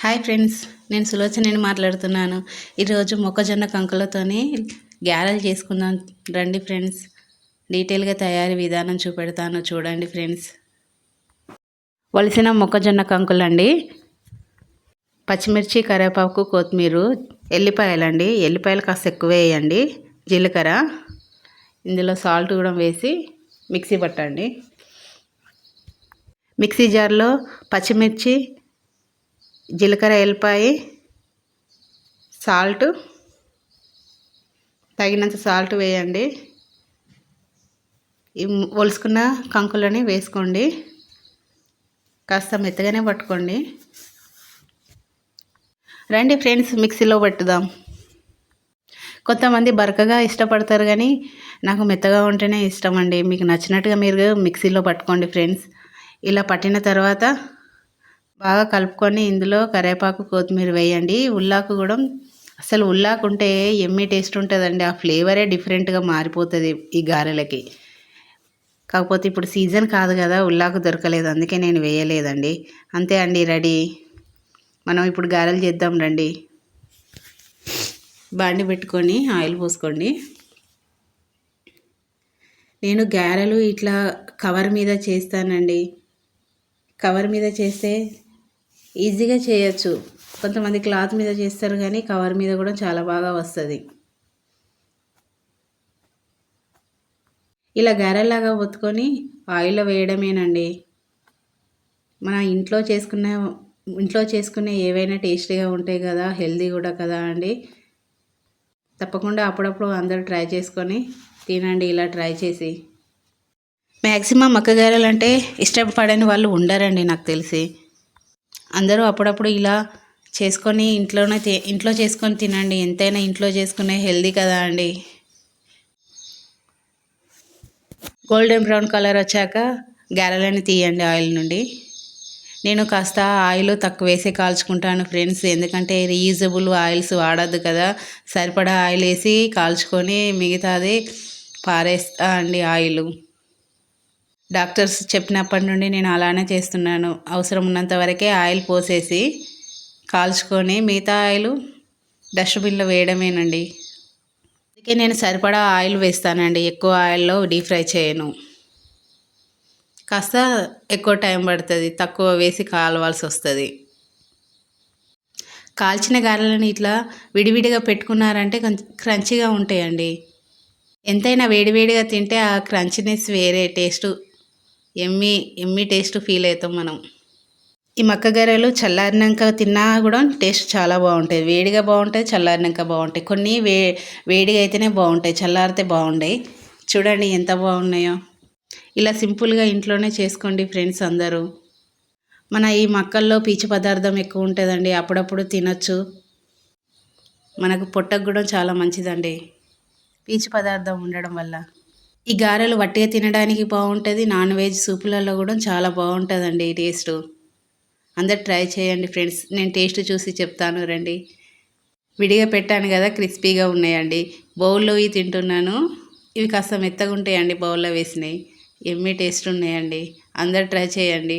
Hi friends నేను సులోచనని మాట్లాడుతున్నాను. ఈరోజు మొక్కజొన్న కంకులతోనే గ్యారెలు చేసుకుందాం. రండి ఫ్రెండ్స్ డీటెయిల్గా తయారీ విధానం చూపెడతాను. చూడండి ఫ్రెండ్స్. వలసిన మొక్కజొన్న కంకులండి. పచ్చిమిర్చి కరివేపాకు కొత్తిమీర ఎల్లిపాయలండి. ఎల్లిపాయలు కాస్త ఎక్కువ వేయండి. జీలకర్ర ఇందులో సాల్ట్ కూడా వేసి మిక్సీ పట్టండి. మిక్సీ జార్లో పచ్చిమిర్చి జీలకర్ర ఎల్లిపాయ సాల్ట్. తగినంత సాల్ట్ వేయండి. ఈ ఒలుసుకున్న కంకులని వేసుకోండి. కాస్త మెత్తగానే పట్టుకోండి. రండి ఫ్రెండ్స్ మిక్సీలో పట్టుదాం. కొంతమంది బరకగా ఇష్టపడతారు కానీ నాకు మెత్తగా ఉంటేనే ఇష్టం అండి. మీకు నచ్చినట్టుగా మీరు మిక్సీలో పట్టుకోండి ఫ్రెండ్స్. ఇలా పట్టిన తర్వాత బాగా కలుపుకొని ఇందులో కరివేపాకు కొత్తిమీర వేయండి. ఉల్లాకు కూడా అసలు ఉల్లాకు ఉంటే ఎమ్మి టేస్ట్ ఉంటుందండి. ఆ ఫ్లేవరే డిఫరెంట్గా మారిపోతుంది ఈ గారెలకి. కాకపోతే ఇప్పుడు సీజన్ కాదు కదా ఉల్లాకు దొరకలేదు. అందుకే నేను వేయలేదండి. అంతే అండి రెడీ. మనం ఇప్పుడు గారెలు చేద్దాం రండి. బాండి పెట్టుకొని ఆయిల్ పోసుకోండి. నేను గారెలు ఇట్లా కవర్ మీద చేస్తానండి. కవర్ మీద చేస్తే ఈజీగా చేయొచ్చు. కొంతమంది క్లాత్ మీద చేస్తారు కానీ కవర్ మీద కూడా చాలా బాగా వస్తుంది. ఇలా గారెలాగా ఒత్తుకొని ఆయిల్లో వేయడమేనండి. మన ఇంట్లో చేసుకున్న ఇంట్లో చేసుకునే ఏవైనా టేస్టీగా ఉంటాయి కదా హెల్దీ కూడా కదా అండి. తప్పకుండా అప్పుడప్పుడు అందరూ ట్రై చేసుకొని తినండి ఇలా ట్రై చేసి. మ్యాక్సిమం మక్కగారెలు అంటే ఇష్టపడని వాళ్ళు ఉండరండి నాకు తెలిసి. అందరూ అప్పుడప్పుడు ఇలా చేసుకొని ఇంట్లోనే ఇంట్లో చేసుకొని తినండి. ఎంతైనా ఇంట్లో చేసుకునే హెల్దీ కదా అండి. గోల్డెన్ బ్రౌన్ కలర్ వచ్చాక గారెలని తీయండి ఆయిల్ నుండి. నేను కాస్త ఆయిల్ తక్కువ వేసి కాల్చుకుంటాను ఫ్రెండ్స్. ఎందుకంటే రీయూజబుల్ ఆయిల్స్ వాడద్దు కదా. సరిపడా ఆయిల్ వేసి కాల్చుకొని మిగతాది పారేస్తా అండి ఆయిల్. డాక్టర్స్ చెప్పినప్పటి నుండి నేను అలానే చేస్తున్నాను. అవసరం ఉన్నంత వరకే ఆయిల్ పోసేసి కాల్చుకొని మిగతా ఆయిల్ డస్ట్బిన్లో వేయడమేనండి. అందుకే నేను సరిపడా ఆయిల్ వేస్తానండి. ఎక్కువ ఆయిల్లో డీప్ ఫ్రై చేయను. కాస్త ఎక్కువ టైం పడుతుంది. తక్కువ వేసి కాలవాల్సి వస్తుంది. కాల్చిన గారెలను ఇట్లా విడివిడిగా పెట్టుకున్నారంటే కొంచెం క్రంచిగా ఉంటాయండి. ఎంతైనా వేడివేడిగా తింటే ఆ క్రంచినెస్ వేరే టేస్ట్. ఎమ్మి ఎమ్మి టేస్ట్ ఫీల్ అవుతాం మనం. ఈ మక్కగారెలు చల్లారినాక తిన్నా కూడా టేస్ట్ చాలా బాగుంటాయి. వేడిగా బాగుంటాయి చల్లారినాక బాగుంటాయి. కొన్ని వే వేడిగా అయితేనే బాగుంటాయి చల్లారితే బాగుంటాయి చూడండి ఎంత బాగున్నాయో. ఇలా సింపుల్గా ఇంట్లోనే చేసుకోండి ఫ్రెండ్స్ అందరూ. మన ఈ మక్కల్లో పీచు పదార్థం ఎక్కువ ఉంటుందండి. అప్పుడప్పుడు తినచ్చు. మనకు పొట్టకు కూడా చాలా మంచిదండి. పీచు పదార్థం ఉండడం వల్ల. ఈ గారెలు వట్టిగా తినడానికి బాగుంటుంది నాన్ వెజ్ సూపులలో కూడా చాలా బాగుంటుందండి ఈ టేస్ట్. అందరు ట్రై చేయండి ఫ్రెండ్స్ నేను టేస్ట్ చూసి చెప్తాను రండి. విడిగా పెట్టాను కదా క్రిస్పీగా ఉన్నాయండి. బౌల్లో ఇవి తింటున్నాను. ఇవి కాస్త మెత్తగా ఉంటాయండి బౌల్లో వేసినాయి ఎమ్మి టేస్ట్ ఉన్నాయండి. అందరు ట్రై చేయండి.